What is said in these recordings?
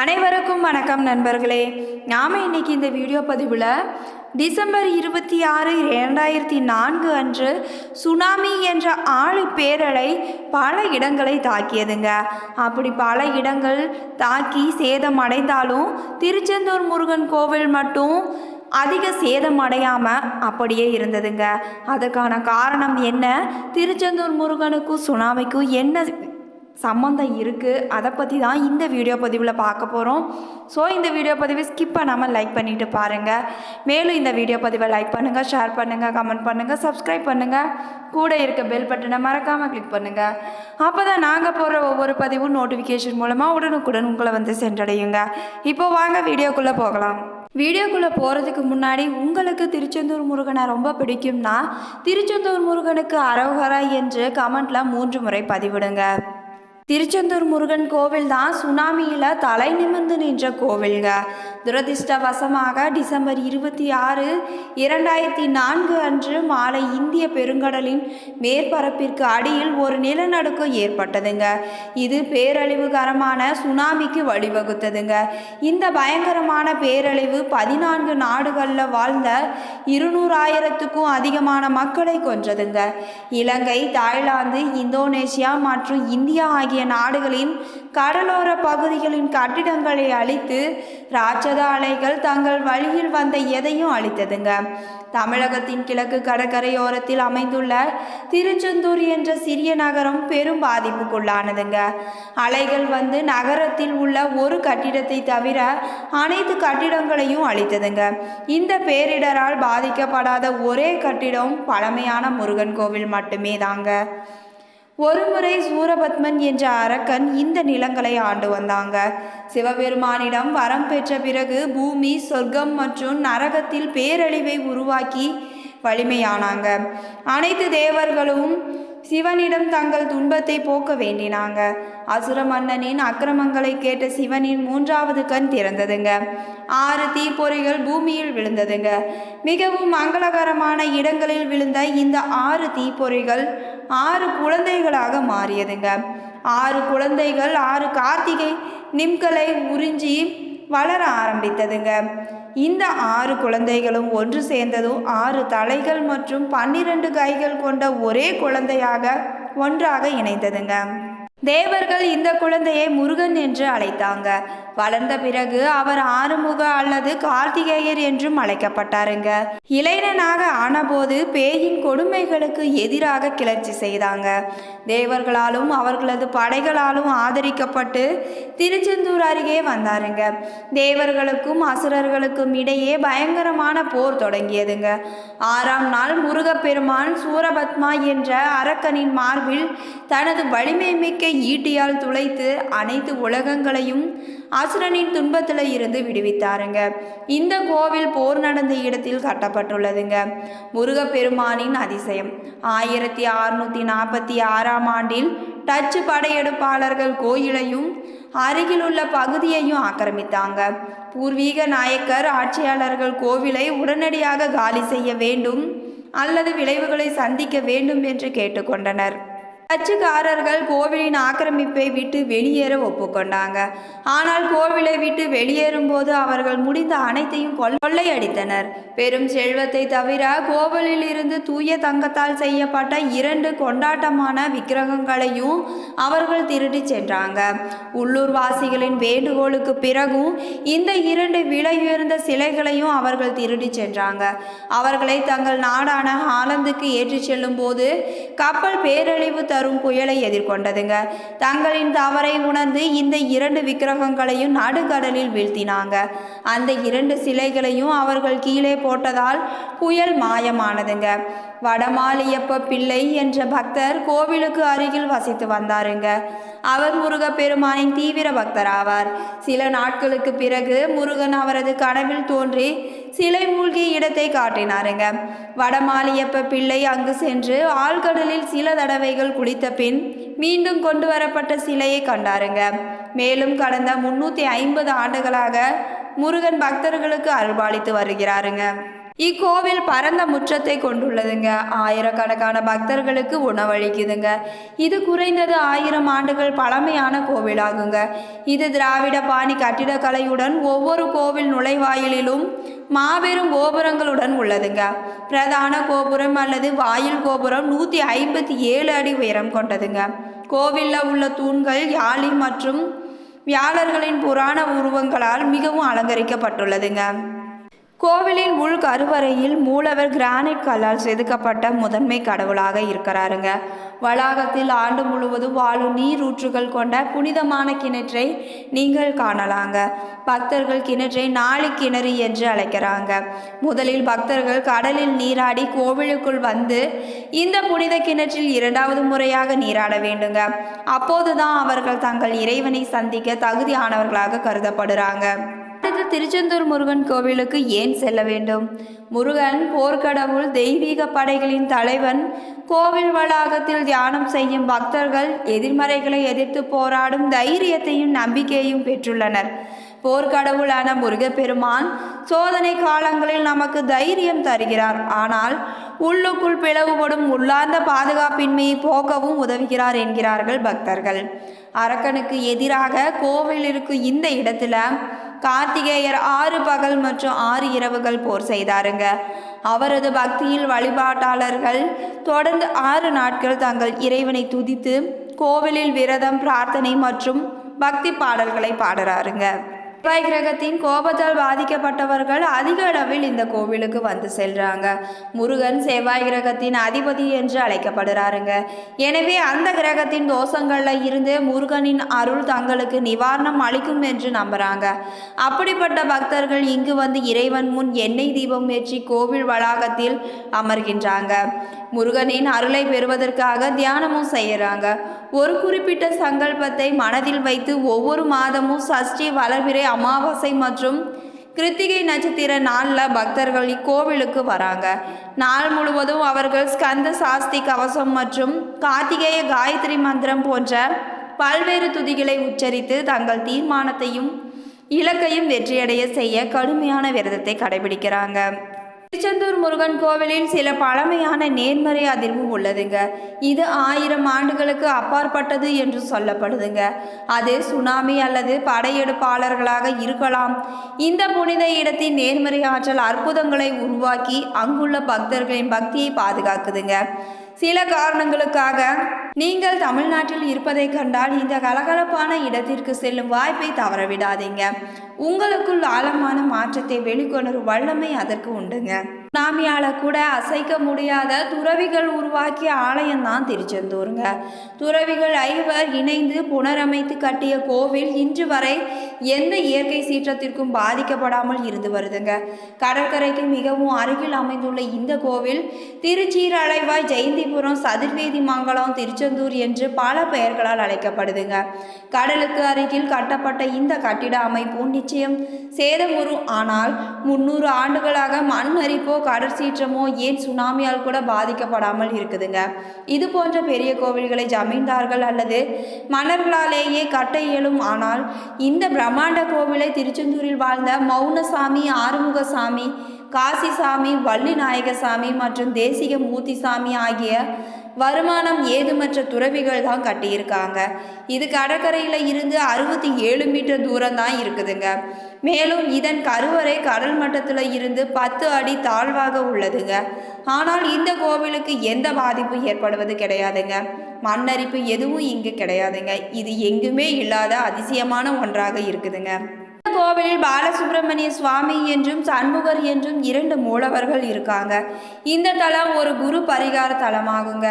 அனைவருக்கும் வணக்கம் நண்பர்களே. நாம் இன்னைக்கு இந்த வீடியோ பதிவில் டிசம்பர் இருபத்தி ஆறு இரண்டாயிரத்தி நான்கு அன்று சுனாமி என்ற ஆழி பேரலை பல இடங்களை தாக்கியதுங்க. அப்படி பல இடங்கள் தாக்கி சேதம் அடைந்தாலும் திருச்செந்தூர் முருகன் கோவில் மட்டும் அதிக சேதம் அடையாமல் அப்படியே இருந்ததுங்க. அதுக்கான காரணம் என்ன? திருச்செந்தூர் முருகனுக்கும் சுனாமிக்கும் என்ன சம்மந்தம் இருக்குது அதை பற்றி தான் இந்த வீடியோ பதிவில் பார்க்க போகிறோம் ஸோ இந்த வீடியோ பதிவை ஸ்கிப் பண்ணாமல் லைக் பண்ணிவிட்டு பாருங்கள் மேலும் இந்த வீடியோ பதிவை லைக் பண்ணுங்கள் ஷேர் பண்ணுங்கள் கமெண்ட் பண்ணுங்கள் சப்ஸ்கிரைப் பண்ணுங்கள் கூட இருக்க பெல் பட்டனை மறக்காமல் கிளிக் பண்ணுங்கள் அப்போ தான் நாங்கள் போடுற ஒவ்வொரு பதிவும் நோட்டிஃபிகேஷன் மூலமாக உடனுக்குடன் உங்களை வந்து சென்றடையுங்க. இப்போ வாங்க வீடியோக்குள்ளே போகலாம். வீடியோக்குள்ளே போகிறதுக்கு முன்னாடி உங்களுக்கு திருச்செந்தூர் முருகனை ரொம்ப பிடிக்கும்னா திருச்செந்தூர் முருகனுக்கு அரோகரா என்று கமெண்ட்டில் மூன்று முறை பதிவிடுங்க. திருச்செந்தூர் முருகன் கோவில் தான் சுனாமியில் தலை நிமிர்ந்து நின்ற கோவில்ங்க துரதிர்ஷ்டவசமாக டிசம்பர் இருபத்தி ஆறு இரண்டாயிரத்தி நான்கு அன்று மாலை இந்திய பெருங்கடலின் மேற்பரப்பிற்கு அடியில் ஒரு நிலநடுக்கம் ஏற்பட்டதுங்க. இது பேரழிவுகரமான சுனாமிக்கு வழிவகுத்ததுங்க. இந்த பயங்கரமான பேரழிவு பதினான்கு நாடுகளில் வாழ்ந்த இருநூறாயிரத்துக்கும் அதிகமான மக்களை கொன்றதுங்க. இலங்கை தாய்லாந்து இந்தோனேசியா மற்றும் இந்தியா ஆகிய நாடுகளின் கடலோர பகுதிகளின் கட்டிடங்களை அழித்து ராட்சத அலைகள் தங்கள் வழியில் வந்த எதையும் அழித்ததுங்க. தமிழகத்தின் கிழக்கு கடற்கரையோரத்தில் அமைந்துள்ள திருச்செந்தூர் என்ற சிறிய நகரம் பெரும் பாதிப்புக்குள்ளானதுங்க. அலைகள் வந்து நகரத்தில் உள்ள ஒரு கட்டிடத்தை தவிர அனைத்து கட்டிடங்களையும் அழித்ததுங்க. இந்த பேரிடரால் பாதிக்கப்படாத ஒரே கட்டிடம் பழமையான முருகன் கோவில் மட்டுமே தாங்க ஒருமுறை சூரபத்மன் என்ற அரக்கன் இந்த நிலங்களை ஆண்டு வந்தாங்க. சிவபெருமானிடம் வரம் பெற்ற பிறகு பூமி சொர்க்கம் மற்றும் நரகத்தில் பேரழிவை உருவாக்கி வலிமையானாங்க. அனைத்து தேவர்களும் சிவனிடம் தங்கள் துன்பத்தை போக்க வேண்டினாங்க. அசுர மன்னனின் அக்கிரமங்களை கேட்ட சிவனின் மூன்றாவது கண் திறந்ததுங்க. ஆறு தீப்பொறிகள் பூமியில் விழுந்ததுங்க. மிகவும் மங்களகரமான இடங்களில் விழுந்த இந்த ஆறு தீப்பொறிகள் ஆறு குழந்தைகளாக மாறியதுங்க. ஆறு குழந்தைகள் ஆறு கார்த்திகை நிம்களை உறிஞ்சி வளர ஆரம்பித்ததுங்க. இந்த ஆறு குழந்தைகளும் ஒன்று சேர்ந்ததும் ஆறு தலைகள் மற்றும் பன்னிரண்டு கைகள் கொண்ட ஒரே குழந்தையாக ஒன்றாக இணைந்ததுங்க. தேவர்கள் இந்த குழந்தையை முருகன் என்று அழைத்தாங்க. வளர்ந்த பிறகு அவர் ஆறுமுக அல்லது கார்த்திகேயர் என்றும் அழைக்கப்பட்டாருங்க. இளைஞனாக ஆனபோது பேயின் கொடுமைகளுக்கு எதிராக கிளர்ச்சி செய்தாங்க. தேவர்களாலும் அவர்களது படைகளாலும் ஆதரிக்கப்பட்டு திருச்செந்தூர் அருகே வந்தாருங்க. தேவர்களுக்கும் அசுரர்களுக்கும் இடையே பயங்கரமான போர் தொடங்கியதுங்க. ஆறாம் நாள் முருகப்பெருமான் சூரபத்மா என்ற அரக்கனின் மார்பில் தனது வலிமை மிக்க ஈட்டியால் துளைத்து அனைத்து உலகங்களையும் அசுரனின் துன்பத்தில் இருந்து விடுவித்தாருங்க. இந்த கோவில் போர் நடந்த இடத்தில் கட்டப்பட்டுள்ளதுங்க. முருகப்பெருமானின் அதிசயம். ஆயிரத்தி அறுநூற்றி நாற்பத்தி ஆறாம் ஆண்டில் டச்சு படையெடுப்பாளர்கள் கோயிலையும் அருகிலுள்ள பகுதியையும் ஆக்கிரமித்தாங்க. பூர்வீக நாயக்கர் ஆட்சியாளர்கள் கோவிலை உடனடியாக காலி செய்ய வேண்டும் அல்லது விளைவுகளை சந்திக்க வேண்டும் என்று கேட்டுக்கொண்டனர். டச்சுக்காரர்கள் கோவிலின் ஆக்கிரமிப்பை விட்டு வெளியேற ஒப்புக்கொண்டாங்க. ஆனால் கோவிலை விட்டு வெளியேறும்போது அவர்கள் முடிந்த அனைத்தையும் கொள்ளையடித்தனர். பெரும் செல்வத்தை தவிர கோவிலில் இருந்து தூய தங்கத்தால் செய்யப்பட்ட இரண்டு கொண்டாட்டமான விக்கிரகங்களையும் அவர்கள் திருடி சென்றாங்க. உள்ளூர்வாசிகளின் வேண்டுகோளுக்கு பிறகும் இந்த இரண்டு விலையுயர்ந்த சிலைகளையும் அவர்கள் திருடி சென்றாங்க. அவர்களை தங்கள் நாடான ஹாலந்துக்கு ஏற்றிச் செல்லும் போது கப்பல் பேரழிவு தரும் புயலை எதிர்கொண்டதுங்க. தங்களின் தவறை உணர்ந்து இந்த இரண்டு விக்கிரகங்களையும் நடுக்கடலில் வீழ்த்தினாங்க. அந்த இரண்டு சிலைகளையும் அவர்கள் கீழே போட்டதால் புயல் மாயமானதுங்க. வடமாலியப்ப பிள்ளை என்ற பக்தர் கோவிலுக்கு அருகில் வசித்து வந்தாருங்க. அவர் முருகப்பெருமானின் தீவிர பக்தர் ஆவார் சில நாட்களுக்கு பிறகு முருகன் அவரது கனவில் தோன்றி சிலை மூழ்கிய இடத்தை காட்டினாருங்க. வடமாலியப்ப பிள்ளை அங்கு சென்று ஆழ்கடலில் சில தடவைகள் குளித்த பின் மீண்டும் கொண்டு வரப்பட்ட சிலையை கண்டாருங்க. மேலும் கடந்த முன்னூற்றி ஐம்பது ஆண்டுகளாக முருகன் பக்தர்களுக்கு அருள்பாலித்து வருகிறாருங்க. இக்கோவில் பரந்த முற்றத்தை கொண்டுள்ளதுங்க. ஆயிரக்கணக்கான பக்தர்களுக்கு உணவளிக்குதுங்க. இது குறைந்தது ஆயிரம் ஆண்டுகள் பழமையான கோவிலாகுங்க. இது திராவிட பாணி கட்டிடக்கலையுடன் ஒவ்வொரு கோவில் நுழைவாயிலிலும் மாபெரும் கோபுரங்களுடன் உள்ளதுங்க. பிரதான கோபுரம் அல்லது வாயில் கோபுரம் நூற்றி ஐம்பத்தி ஏழு அடி உயரம் கொண்டதுங்க. கோவிலில் உள்ள தூண்கள் யாழி மற்றும் வியாழர்களின் புராண உருவங்களால் மிகவும் அலங்கரிக்கப்பட்டுள்ளதுங்க. கோவிலின் உள் கருவறையில் மூலவர் கிரானைட் கல்லால் செதுக்கப்பட்ட முதன்மை கடவுளாக இருக்கிறாருங்க. வளாகத்தில் ஆண்டு முழுவதும் வாழும் நீரூற்றுகள் கொண்ட புனிதமான கிணற்றை நீங்கள் காணலாங்க. பக்தர்கள் கிணற்றை நாளி கிணறு என்று அழைக்கிறாங்க. முதலில் பக்தர்கள் கடலில் நீராடி கோவிலுக்குள் வந்து இந்த புனித கிணற்றில் இரண்டாவது முறையாக நீராட வேண்டுங்க. அப்போதுதான் அவர்கள் தங்கள் இறைவனை சந்திக்க தகுதியானவர்களாக கருதப்படுறாங்க. திருச்செந்தூர் முருகன் கோவிலுக்கு ஏன் செல்ல வேண்டும்? முருகன் போர்க்கடவுள் தெய்வீக படைகளின் தலைவன். கோவில் வளாகத்தில் தியானம் செய்யும் பக்தர்கள் எதிர்மறைகளை எதிர்த்து போராடும் தைரியத்தையும் நம்பிக்கையும் பெற்றுள்ளனர். போர்க்கடவுளான முருகப்பெருமான் சோதனை காலங்களில் நமக்கு தைரியம் தருகிறார். ஆனால் உள்ளுக்குள் பிளவுபடும் உள்ளார்ந்த பாதுகாப்பின்மையை போக்கவும் உதவுகிறார் என்கிறார்கள் பக்தர்கள். அரக்கனுக்கு எதிராக கோவில் இருக்கும் இந்த இடத்துல கார்த்திகேயர் ஆறு பகல் மற்றும் ஆறு இரவுகள் போர் செய்தாருங்க. அவரது பக்தியில் வழிபாட்டாளர்கள் தொடர்ந்து ஆறு நாட்கள் தங்கள் இறைவனை துதித்து கோவிலில் விரதம் பிரார்த்தனை மற்றும் பக்தி பாடல்களை பாடுறாருங்க. செவ்வாய் கிரகத்தின் கோபத்தால் பாதிக்கப்பட்டவர்கள் அதிக அளவில் இந்த கோவிலுக்கு வந்து செல்றாங்க. முருகன் செவ்வாய் கிரகத்தின் அதிபதி என்று அழைக்கப்படுறாருங்க. எனவே அந்த கிரகத்தின் தோஷங்கள்ல இருந்து முருகனின் அருள் தங்களுக்கு நிவாரணம் அளிக்கும் என்று நம்புறாங்க. அப்படிப்பட்ட பக்தர்கள் இங்கு வந்து இறைவன் முன் எண்ணெய் தீபம் ஏற்றி கோவில் வளாகத்தில் அமர்கின்றாங்க. முருகனின் அருளை பெறுவதற்காக தியானமும் செய்யறாங்க. ஒரு குறிப்பிட்ட சங்கல்பத்தை மனதில் வைத்து ஒவ்வொரு மாதமும் சஷ்டி வளர்பிறை அமாவாசை மற்றும் கிருத்திகை நட்சத்திர நாளில் பக்தர்கள் இக்கோவிலுக்கு வராங்க. நாள் முழுவதும் அவர்கள் ஸ்கந்த சாஸ்தி கவசம் மற்றும் கார்த்திகேய காயத்ரி மந்திரம் போன்ற பல்வேறு துதிகளை உச்சரித்து தங்கள் தீர்மானத்தையும் இலக்கையும் வெற்றியடைய செய்ய கடுமையான விரதத்தை கடைபிடிக்கிறாங்க. திருச்செந்தூர் முருகன் கோவிலில் சில பழமையான நேர்மறை அதிர்வு உள்ளதுங்க. இது ஆயிரம் ஆண்டுகளுக்கு அப்பாற்பட்டது என்று சொல்லப்படுதுங்க. அது சுனாமி அல்லது படையெடுப்பாளர்களாக இருக்கலாம். இந்த புனித இடத்தின் நேர்மறை ஆற்றல் அற்புதங்களை உருவாக்கி அங்குள்ள பக்தர்களின் பக்தியை பாதுகாக்குதுங்க. சில காரணங்களுக்காக நீங்கள் தமிழ்நாட்டில் இருப்பதை கண்டால் இந்த கலகலப்பான இடத்திற்கு செல்லும் வாய்ப்பை தவறவிடாதீங்க. உங்களுக்குள் ஆழமான மாற்றத்தை வெளிக்கொணரும் வல்லமை அதற்கு உண்டுங்க. சுனாமியால கூட அசைக்க முடியாத துறவிகள் உருவாக்கிய ஆலயம் தான் திருச்செந்தூருங்க. துறவிகள் ஐவர் இணைந்து புனரமைத்து கட்டிய கோவில் இன்று வரை எந்த இயற்கை சீற்றத்திற்கும் பாதிக்கப்படாமல் இருந்து வருதுங்க. கடற்கரைக்கு மிகவும் அருகில் அமைந்துள்ள இந்த கோவில் திருச்சீரலைவாய் ஜெயந்திபுரம் சதுர்வேதி மங்கலம் திருச்செந்தூர் என்று பல பெயர்களால் அழைக்கப்படுதுங்க. கடலுக்கு அருகில் கட்டப்பட்ட இந்த கட்டிட அமைப்பு நிச்சயம் சேதமுறும் ஆனால் முன்னூறு ஆண்டுகளாக மண் அரிப்போ கடற்சீற்றமோ ஏன் சுனாமியால் கூட பாதிக்கப்படாமல் இருக்குதுங்க. இது போன்ற பெரிய கோவில்களை ஜமீன்தார்கள் அல்லது மன்னர்களாலேயே கட்ட இயலும். ஆனால் இந்த பிரம்மாண்ட கோவிலை திருச்செந்தூரில் வாழ்ந்த மௌனசாமி ஆறுமுகசாமி காசிசாமி வள்ளிநாயகசாமி மற்றும் தேசிக மூர்த்திசாமி ஆகிய வருமானம் ஏதுமற்ற துறவிகள் தான் கட்டியிருக்காங்க. இது கடற்கரையில் இருந்து அறுபத்தி ஏழு மீட்டர் தூரம் தான் இருக்குதுங்க. மேலும் இதன் கருவறை கடல் மட்டத்தில் இருந்து பத்து அடி தாழ்வாக உள்ளதுங்க. ஆனால் இந்த கோவிலுக்கு எந்த பாதிப்பும் ஏற்படுவது கிடையாதுங்க. மண்ணரிப்பு எதுவும் இங்கு கிடையாதுங்க. இது எங்குமே இல்லாத அதிசயமான ஒன்றாக இருக்குதுங்க. கோவிலில் பாலசுப்பிரமணிய சுவாமி என்றும் சண்முகர் என்றும் இரண்டு மூலவர்கள் இருக்காங்க. இந்த தலம் ஒரு குரு பரிகார தலமாகுங்க.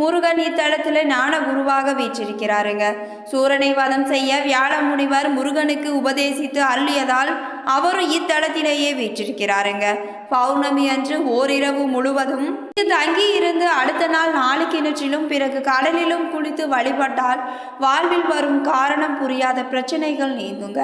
முருகன் இத்தலத்தில் ஞான குருவாக வீற்றிருக்கிறாருங்க. சூரனை வதம் செய்ய வியாழ முனிவர் முருகனுக்கு உபதேசித்து அருளியதால் அவரும் இத்தலத்திலேயே வீற்றிருக்கிறாருங்க. பௌர்ணமி அன்று ஓரிரவு முழுவதும் தங்கி இருந்து அடுத்த நாள் நாளை கிணற்றிலும் பிறகு கடலிலும் குளித்து வழிபட்டால் வாழ்வில் வரும் காரணம் புரியாத பிரச்சனைகள் நீங்குங்க.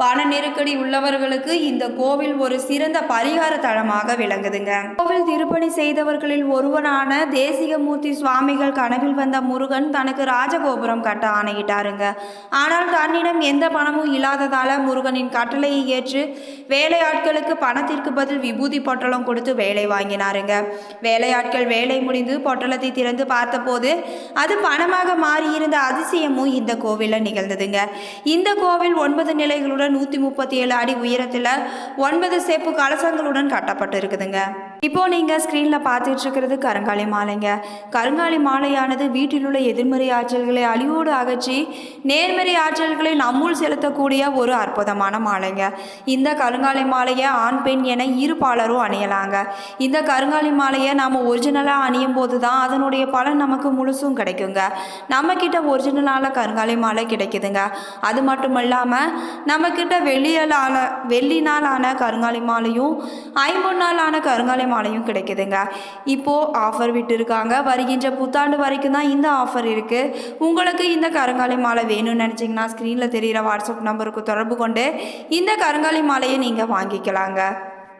பண நெருக்கடி உள்ளவர்களுக்கு இந்த கோவில் ஒரு சிறந்த பரிகார தளமாக விளங்குதுங்க. கோவில் திருப்பணி செய்தவர்களில் ஒருவரான தேசிகமூர்த்தி சுவாமிகள் கனவில் வந்த முருகன் தனக்கு ராஜகோபுரம் கட்ட ஆணையிட்டாருங்க. ஆனால் தன்னிடம் எந்த பணமும் இல்லாததால முருகனின் கட்டளையை ஏற்று வேலையாட்களுக்கு பணத்திற்கு பதில் விபூதி பொட்டலம் கொடுத்து வேலை வாங்கினாருங்க. வேலையாட்கள் வேலை முடிந்து பொட்டலத்தை திறந்து பார்த்தபோது அது பணமாக மாறியிருந்த அதிசயமும் இந்த கோவிலில் நிகழ்ந்ததுங்க. இந்த கோவில் ஒன்பது நிலைகளுடன் நூற்றி முப்பத்தி ஏழு அடி உயரத்தில் ஒன்பது சேப்பு கலசங்களுடன் கட்டப்பட்டு இருக்குதுங்க இப்போ நீங்கள் ஸ்க்ரீனில் பார்த்துட்டு இருக்கிறது கருங்காலி மாலைங்க. கருங்காலி மாலையானது வீட்டில் உள்ள எதிர்மறை ஆற்றல்களை அழிவோடு அகற்றி நேர்மறை ஆற்றல்களை நம்முள் செலுத்தக்கூடிய ஒரு அற்புதமான மாலைங்க. இந்த கருங்காலி மாலையை ஆண் பெண் என இரு பாலரும் அணியலாங்க. இந்த கருங்காலி மாலையை நாம் ஒரிஜினலாக அணியும் போது தான் அதனுடைய பலன் நமக்கு முழுசும் கிடைக்குங்க. நம்மக்கிட்ட ஒரிஜினலான கருங்காலி மாலை கிடைக்குதுங்க. அது மட்டும் இல்லாமல் நம்மக்கிட்ட வெள்ளியாலான வெள்ளினாலான கருங்காலி மாலையும் ஐம்பொன்னாலான கருங்காலி மாலையும் கிடைக்குதுங்க. இப்போது ஆஃபர் விட்டுருக்காங்க. வருகின்ற புத்தாண்டு வரைக்கும் தான் இந்த ஆஃபர் இருக்குது உங்களுக்கு இந்த கருங்காலி மாலை வேணும்னு நினச்சிங்கன்னா ஸ்க்ரீனில் தெரிகிற வாட்ஸ்அப் நம்பருக்கு தொடர்பு கொண்டு இந்த கருங்காலி மாலையை நீங்கள் வாங்கிக்கலாங்க.